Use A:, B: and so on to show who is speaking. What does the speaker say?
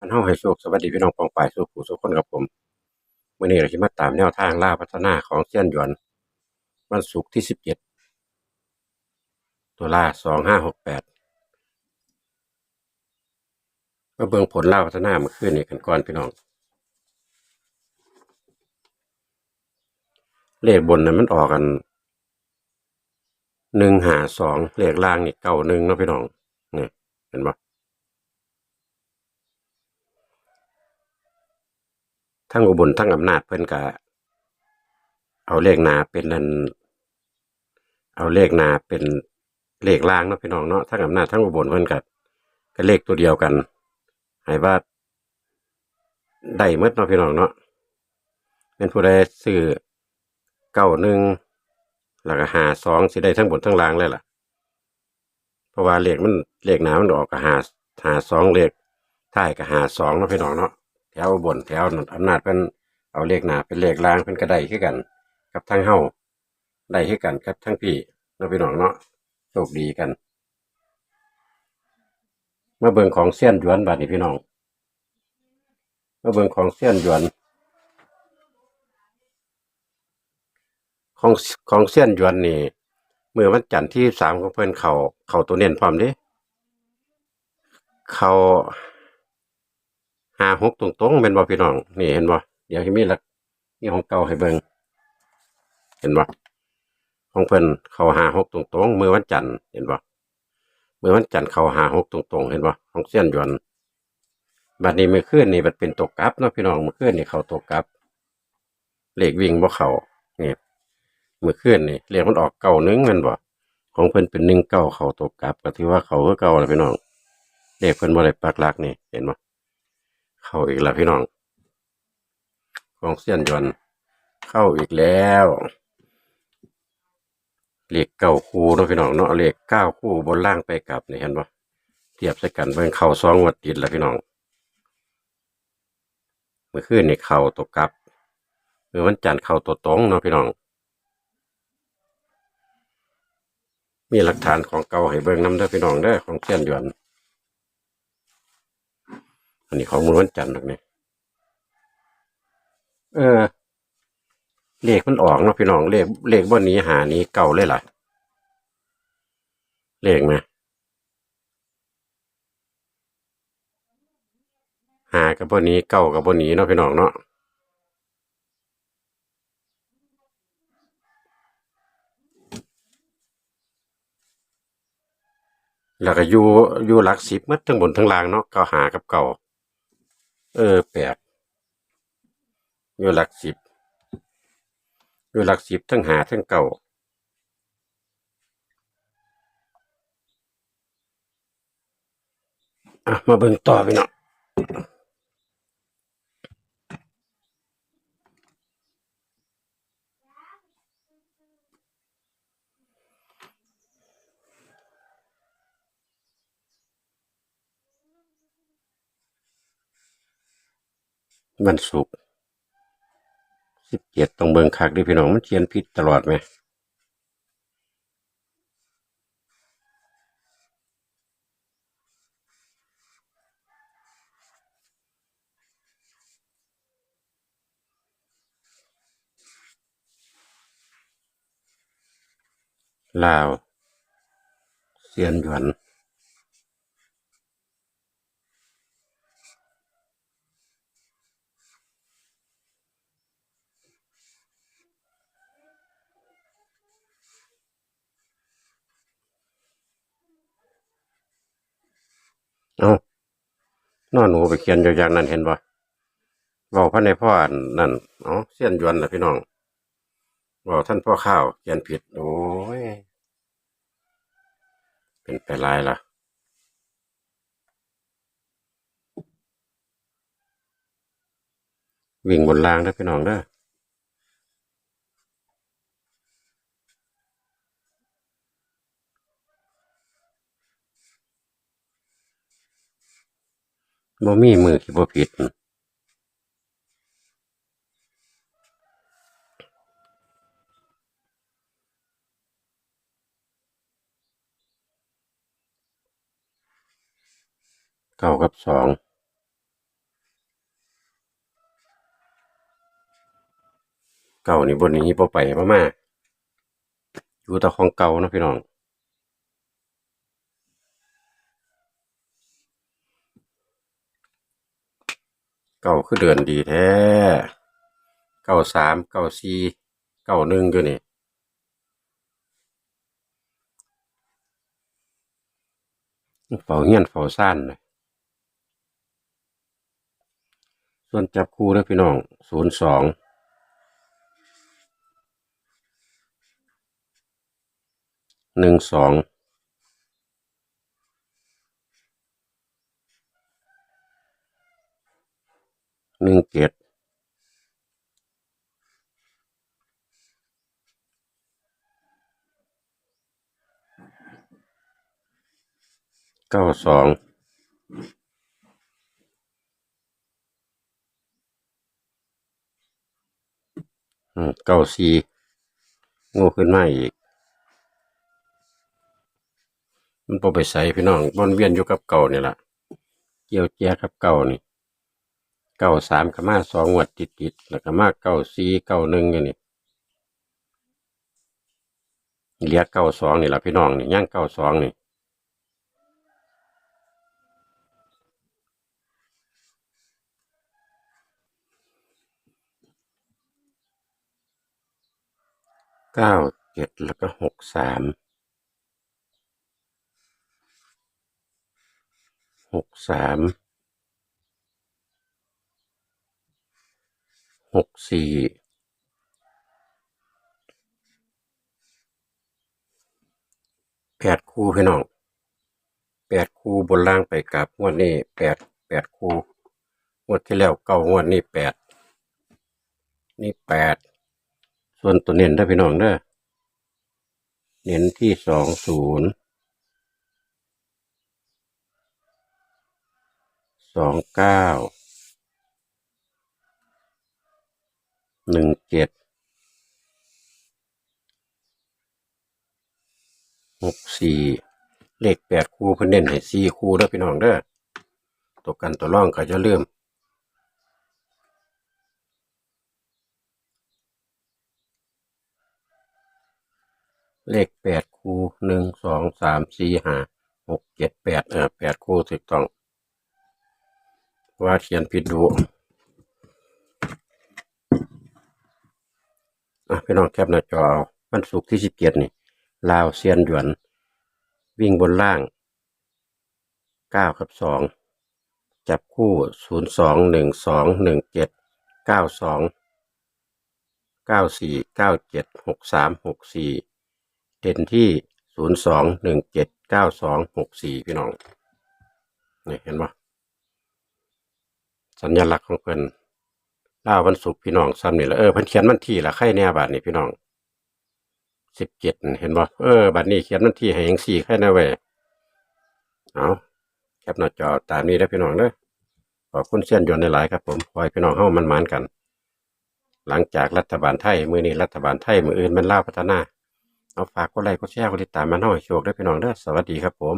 A: อันเฮาให้โชคสวัสดีพี่น้องปองปายสู่ผู้สุขคนกับผมมื้อนี้เราสิมาตามแนวทางล่าพัฒนาของเซียนหยวนวันศุกร์ที่17ตุลา2568มาเบิ่งผลล่าพัฒนามื่อคืนนี้กันก่อนพี่น้อง เลขบนนั้นมันออกกัน152เลขล่างนี่91เนาะพี่น้องนี่เห็นบ่ ทั้งอุบลทั้งอำนาจเพิ่นก็เอาเลขนาเป็นนันเอาเลขนาเป็นเลขล่างเนาะพี่น้องเนาะทั้งอำนาจทั้งอุบลเพิ่นก็ก็เลขตัวเดียวกันให้ว่าได้หมดเนาะพี่น้องเนาะเป็นผู้ใดซื้อเก้าหนึ่งแล้วก็หาสองสิได้ทั้งบนทั้งล่างเลยล่ะ เพราะว่าเลขมันเลขหนามันออกกับหาหาสองเลขท้ายกับหาสองเนาะพี่น้องเนาะ แถวบนแถวอำนาจเป็นเอาเลขหนาเป็นเลขล่างเป็นกระไดขึ้นกัน กับทั้งเฮาได้ขึ้นกันกับทั้งพี่เนาะพี่น้องเนาะโชคดีกันมาเบิ่งของเสี้ยนหยวนบัดนี้พี่น้องมาเบิ่งของเสี้ยนหยวน ของของเสี้ยนหยวนนี่เมื่อวันจันทร์ที่สามของเพิ่อนเขาเขาตัวเน้นพร้อมด้เขา หาหกตรงๆเป็นบ่พี่น้อง นี่เห็นบ่เดี๋ยวที่มีหลักนี่ของเก่าให้เบิ่งเห็นบ่ของเพิ่นเขาหาหกตรงๆมือวันจันทร์เห็นบ่มือวันจันทร์เขาหาหกตรงๆเห็นบ่ของเสี้ยนยวนบัดนี้มื้อคืนนี่บัดเป็นตกกลับเนาะพี่น้องมื้อคืนนี่เขาตกกลับเลขวิ่งบ่เข้านี่มื้อคืนนี่เลขมันออกเก้าหนึงม่นบ่ของเพิ่นเป็นหนึ่งเก้าเขาตกกลับก็ถือว่าเขาคือเก่าแหละพี่น้องเลขเพิ่นบ่ได้ปักหลักนี่เห็นบ่ เข้าอีกแล้วพี่น้องของเสี้ยนหยวนเข้าอีกแล้วเลขเก้าคู่เนาะพี่น้องเนาะเลขเก้าคู่บนล่างไปกลับนี่เห็นปะเทียบใส่กันเบิ่งเข้าสองวัดติดแล้วพี่น้องเมื่อคืนนี่เข้าตัวกลับเมื่อวันจันทร์เข้าตัวตรงเนาะพี่น้อง มีหลักฐานของเก่าให้เบิ่งนำเด้อพี่น้องเด้อของเสี้ยนหยวน อันนี้ของมูลวันจันทร์หรอกเนี่ยเออ เลขมันออกเนาะพี่น้องเลขเลขบนนี้หานี้เก่าเลยล่ะ เลขไหมหากับบนนี้เก่ากับบนนี้เนาะพี่น้องเนาะแล้วก็อยู่อยู่หลักสิบมัดทั้งบนทั้งล่างเนาะเก่าหากับเก่า เออแปดอยู่หลักสิบอยู่หลักสิบทั้งหาทั้งเก่าอะมาเบิ่งต่อพี่น้อง วันศุกร์สิบเจ็ดต้องเบิงคักดิพี่น้องมันเขียนผิดตลอดไหมลาว เซียนหยวน เอ้านอนหนูไปเขียนอยู่อย่างนั้นเห็นบ่เว้าพันในพ่ออันนั่นเอ๋อเซียนยวนน่ะพี่น้องเว้าท่านพ่อข้าวเขียนผิดโอ้ยเป็นไปลายล่ะวิ่งบนรางเด้อพี่น้องเด้อ บ่มีมือที่บ่ผิดเก้ากับสองเก่านี่บนนี้พอไปมากๆอยู่แต่ของเก่านะพี่น้อง เก่าคือเดือนดีแท้เก้าสามเก้าสี่เก้าหนึ่งอยู่นี่เฝ้าเฮียนเฝ้าซ่านเลยส่วนจับคู่แล้วพี่น้องศูนย์สองหนึ่งสอง หนึ่งเจ็ดเก้าสองเก้าสี่ง่ขึ้นมาอีก มันพอไปใส่พี่น้องบนเวียนอยู่กับเก่านี่แหละเกี่ยวเจียกับเก่านี่ เก้าสามกับมาสองงวดติดติดๆแล้วก็มาเก้าสี่เก้าหนึ่งอย่างนี้เหลียเก้าสองนี่แหละพี่น้องนี่ย่างเก้าสองนี่เก้าเจ็ดแล้วก็หกสามหกสาม หกสี่แปดคู่พี่น้องแปดคู่บนล่างไปกับงวดนี้แปดแปดคู่งวดที่แล้วเก้างวดนี้แปดนี่แปดส่วนตัวเน้นได้พี่น้องเด้อเน้นที่สองศูนย์สองเก้า หนึ่งเจ็ดหกสี่เลขแปดคู่เพิ่นเน้นให้สี่คู่เด้อพี่น้องเด้อตัวกันตัวร่องก็จะเริ่าลืมเลขแปดคู่หนึ่งสองสามสี่ห้าหกเจ็ดแปดเออแปดคู่ถูกต้อง ว่าเขียนผิดดู อะพี่น้องแคปหน้าจอเอาวันศุกร์ที่สิบเจ็ดนี่ลาวเซียนหยวน วิ่งบนล่างเก้ากับสองจับคู่ศูนย์สองหนึ่งสองหนึ่งเจ็ดเก้าสองเก้าสี่เก้าเจ็ดหกสามหกสี่เด่นที่ศูนย์สองหนึ่งเจ็ดเก้าสองหกสี่พี่น้องนี่เห็นปะสัญลักษณ์ของเพิ่น ล่าวันศุกร์พี่น้องซ้ำนี่แหละเออเพิ่นเขียนวันที่ละใครแน่บาทนี่พี่น้องสิบเจ็ดเห็นบ่เออบัดนี้เขียนวันที่ให้ยังสี่ใครแน่เว้ยเอาแคปหน้าจอตามนี้ได้พี่น้องเด้อขอบคุณเส้นยนต์หลายครับผมขอให้พี่น้องเฮามันมานกัน หลังจากรัฐบาลไทย มือนี้รัฐบาลไทย มืออื่นมันล่าพัฒนา เอาฝากกดไลค์กดแชร์กดติดตามมันเฮาให้โชคได้พี่น้องเด้อสวัสดีครับผม